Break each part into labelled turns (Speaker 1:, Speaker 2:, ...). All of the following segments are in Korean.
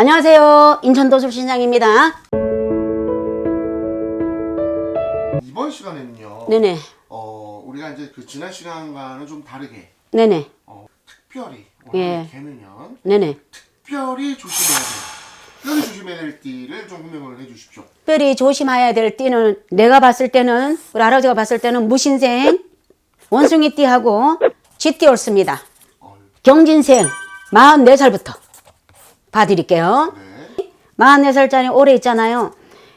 Speaker 1: 안녕하세요. 인천도sul신장입니다.
Speaker 2: 이번 시간에는요.
Speaker 1: 네네.
Speaker 2: 어, 우리가 이제 그 지난 시간과는 좀 다르게
Speaker 1: 네네.
Speaker 2: 어, 특별히
Speaker 1: 예.
Speaker 2: 오늘 개면연
Speaker 1: 네네.
Speaker 2: 특별히 조심해야 될 특별히 조심해야 될 띠를 좀 설명을 해주십시오.
Speaker 1: 특별히 조심해야 될 띠는 내가 봤을 때는 우리 할아버지가 봤을 때는 무신생, 원숭이 띠하고 쥐띠 옳습니다.
Speaker 2: 어,
Speaker 1: 경진생 44살부터 봐드릴게요.
Speaker 2: 네.
Speaker 1: 44살짜리 오래 있잖아요.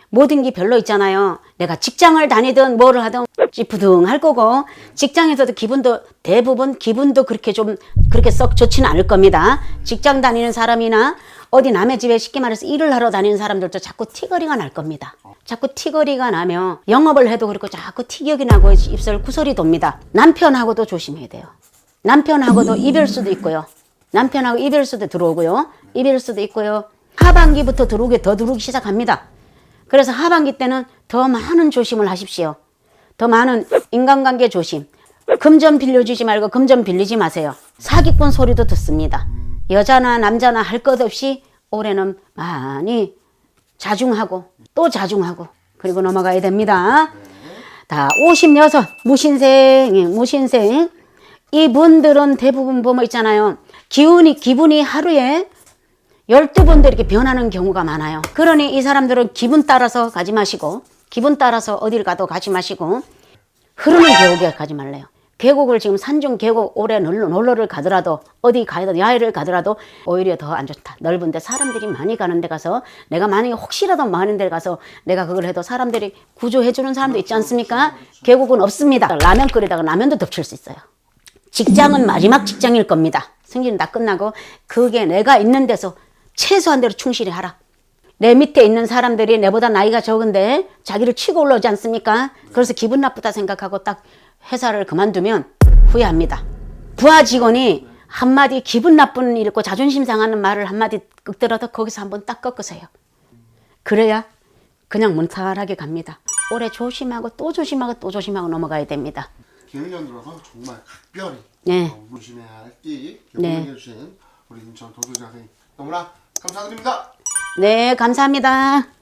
Speaker 1: 모든 게 별로 있잖아요. 내가 직장을 다니든 뭐를 하든 찌푸둥 할 거고 직장에서도 기분도 대부분 기분도 그렇게 좀 그렇게 썩 좋지는 않을 겁니다. 직장 다니는 사람이나 어디 남의 집에 쉽게 말해서 일을 하러 다니는 사람들도 자꾸 티거리가 날 겁니다. 자꾸 티거리가 나면 영업을 해도 그렇고 자꾸 티격이 나고 입술 구설이 돕니다. 남편하고도 조심해야 돼요. 남편하고도 이별 수도 있고요. 남편하고 이별수도 들어오고요. 이별수도 있고요. 하반기부터 들어오게 더 들어오기 시작합니다. 그래서 하반기 때는 더 많은 조심을 하십시오. 더 많은 인간관계 조심. 금 좀 빌려주지 말고 금 좀 빌리지 마세요. 사기꾼 소리도 듣습니다. 여자나 남자나 할 것 없이 올해는 많이 자중하고 또 자중하고 그리고 넘어가야 됩니다. 다 56, 무신생, 예, 무신생. 이분들은 대부분 보면 있잖아요. 기운이, 기분이 하루에 12번도 이렇게 변하는 경우가 많아요. 그러니 이 사람들은 기분 따라서 가지 마시고, 기분 따라서 어딜 가도 가지 마시고, 흐르는 계곡에 가지 말래요. 계곡을 지금 산중 계곡 놀러, 놀러를 가더라도 어디 가도 야외를 가더라도 오히려 더 안 좋다. 넓은데 사람들이 많이 가는 데 가서 내가 만약에 혹시라도 많은 데 가서 내가 그걸 해도 사람들이 구조해 주는 사람도 있지 않습니까? 계곡은 없습니다. 라면 끓이다가 라면도 덮칠 수 있어요. 직장은 마지막 직장일 겁니다. 승진은 다 끝나고 그게 내가 있는 데서 최소한 대로 충실히 하라. 내 밑에 있는 사람들이 내보다 나이가 적은데 자기를 치고 올라오지 않습니까? 그래서 기분 나쁘다 생각하고 딱 회사를 그만두면 후회합니다. 부하 직원이 한마디 기분 나쁜 일 있고 자존심 상하는 말을 한마디 끄더라도 거기서 한번 딱 꺾으세요. 그래야 그냥 문탈하게 갑니다. 올해 조심하고 또 조심하고 또 조심하고 넘어가야 됩니다.
Speaker 2: 개면연 들어서 정말 각별히
Speaker 1: 네.
Speaker 2: 어, 조심해야 할띠
Speaker 1: 네.
Speaker 2: 설명해 주신 우리 인천 도수장 선생님 너무나 감사드립니다.
Speaker 1: 네, 감사합니다.